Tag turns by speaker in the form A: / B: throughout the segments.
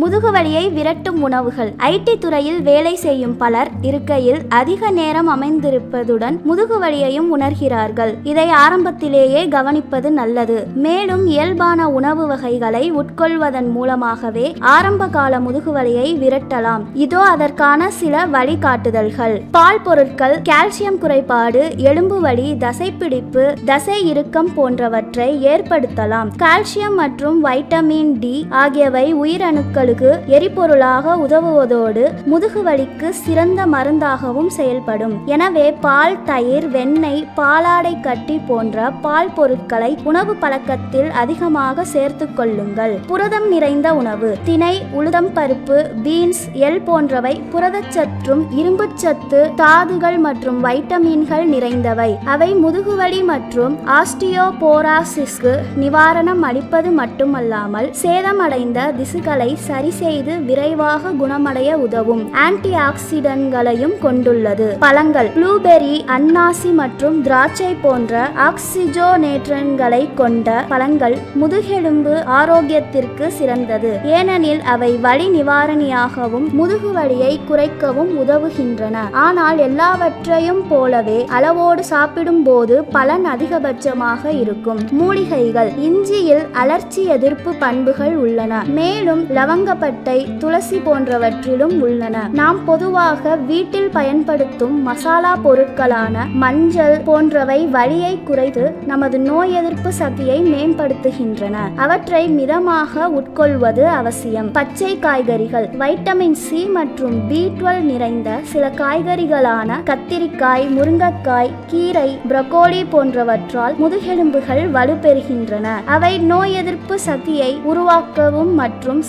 A: முதுகுவலியை விரட்டும் உணவுகள். ஐடி துறையில் வேலை செய்யும் பலர் இருக்கையில் அதிக நேரம் அமைந்திருப்பதுடன் முதுகுவலியையும் உணர்கிறார்கள். இதை ஆரம்பத்திலேயே கவனிப்பது நல்லது. மேலும் இயல்பான உணவு வகைகளை உட்கொள்வதன் மூலமாகவே ஆரம்ப கால முதுகுவலியை விரட்டலாம். இதோ அதற்கான சில வழிகாட்டுதல்கள். பால் பொருட்கள் கால்சியம் குறைபாடு எலும்பு வலி தசைப்பிடிப்பு தசை இறுக்கம் போன்றவற்றை ஏற்படுத்தலாம். கால்சியம் மற்றும் வைட்டமின் டி ஆகியவை உயிரணுக்கள் உயிரணுக்களுக்கு எரிபொருளாக உதவுவதோடு முதுகுவலிக்கு சிறந்த மருந்தாகவும் செயல்படும். எனவே பால் தயிர் வெண்ணெய் பாலாடை கட்டி போன்ற பால் பொருட்களை உணவு பழக்கத்தில் அதிகமாக சேர்த்து கொள்ளுங்கள். புரதம் நிறைந்த உணவு திணை உளுதம் பருப்பு பீன்ஸ் எல் போன்றவை புரதச்சற்றும் இரும்புச்சத்து தாதுகள் மற்றும் வைட்டமின்கள் நிறைந்தவை. அவை முதுகுவலி மற்றும் ஆஸ்டியோபோராசிஸ்க்கு நிவாரணம் அளிப்பது மட்டுமல்லாமல் சேதமடைந்த திசுக்களை சரி சரி செய்து விரைவாக குணமடைய உதவும் ஆன்டி ஆக்சிடன்ட்களையும் கொண்டுள்ளது. பழங்கள் ப்ளூபெர்ரி அன்னாசி மற்றும் திராட்சை போன்ற ஆக்சிஜோனேற்றன்களை கொண்ட பழங்கள் முதுகெலும்பு ஆரோக்கியத்திற்கு சிறந்தது. ஏனெனில் அவை வலி நிவாரணியாகவும் முதுகு வலியை குறைக்கவும் உதவுகின்றன. ஆனால் எல்லாவற்றையும் போலவே அளவோடு சாப்பிடும்போது பலன் அதிகபட்சமாக இருக்கும். மூலிகைகள் இஞ்சியில் அலர்ச்சி எதிர்ப்பு பண்புகள் உள்ளன. மேலும் லவங்க லவங்கப்பட்டை துளசி போன்றவற்றிலும் உள்ளன. நாம் பொதுவாக வீட்டில் பயன்படுத்தும் மசாலா பொருட்களான மஞ்சள் போன்றவை வலியை குறைத்து நமது நோய் எதிர்ப்பு சக்தியை மேம்படுத்துகின்றன. அவற்றை மிதமாக உட்கொள்வது அவசியம். பச்சை காய்கறிகள் வைட்டமின் சி மற்றும் பி டுவெல் நிறைந்த சில காய்கறிகளான கத்திரிக்காய் முருங்கைக்காய் கீரை ப்ரக்கோலி போன்றவற்றால் முதுகெலும்புகள் வலுப்பெறுகின்றன. அவை நோய் எதிர்ப்பு சக்தியை உருவாக்கவும் மற்றும்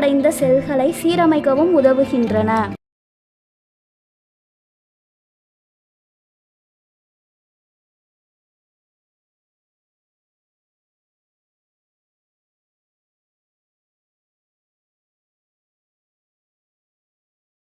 A: சேதமடைந்த செல்களை சீரமைக்கவும் உதவுகின்றன.